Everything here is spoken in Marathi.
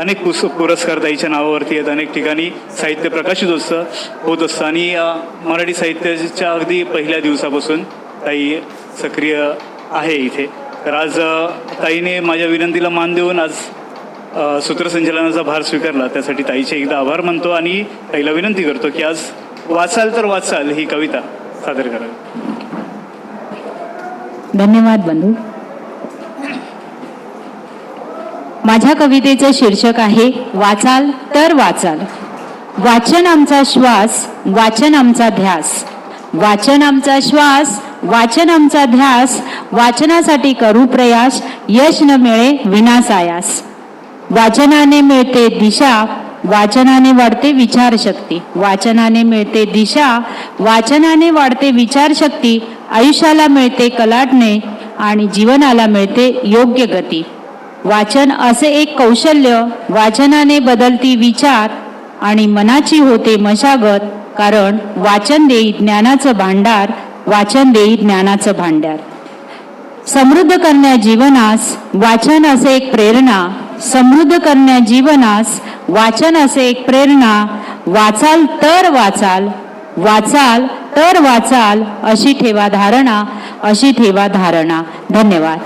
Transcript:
अनेक पुस पुरस्कार ताईच्या नावावरती आहेत. अनेक ठिकाणी साहित्य प्रकाशित असतं होत असतं. आणि मराठी साहित्याच्या अगदी पहिल्या दिवसापासून ताई सक्रिय आहे इथे. तर आज ताईने माझ्या विनंतीला मान देऊन आज सूत्रसंचालनाचा भार स्वीकारला. त्यासाठी ताईचे एकदा आभार मानतो आणि ताईला विनंती करतो की आज वाचाल तर वाचाल ही कविता सादर करावी. धन्यवाद बंधू. माझ्या कवितेचं शीर्षक आहे वाचाल तर वाचाल. वाचन आमचा श्वास वाचन आमचा ध्यास. वाचन आमचा श्वास वाचन आमचा ध्यास. वाचनासाठी करू प्रयास यश न मिळे विनासायास. वाचनाने मिळते दिशा वाचनाने वाढते विचारशक्ती. वाचनाने मिळते दिशा वाचनाने वाढते विचारशक्ती. आयुष्याला मिळते कलाटणे आणि जीवनाला मिळते योग्य गती. वाचन असे एक कौशल्य वाचनाने बदलती विचार आणि मनाची होते मशागत कारण वाचन देई ज्ञानाचं भांडार वाचन देई ज्ञानाचं भांडार. समृद्ध करण्या जीवनास वाचन असे एक प्रेरणा समृद्ध करण्या जीवनास वाचन असे एक प्रेरणा वाचाल तर वाचाल वाचाल तर वाचाल अशी ठेवा धारणा अशी ठेवा धारणा. धन्यवाद.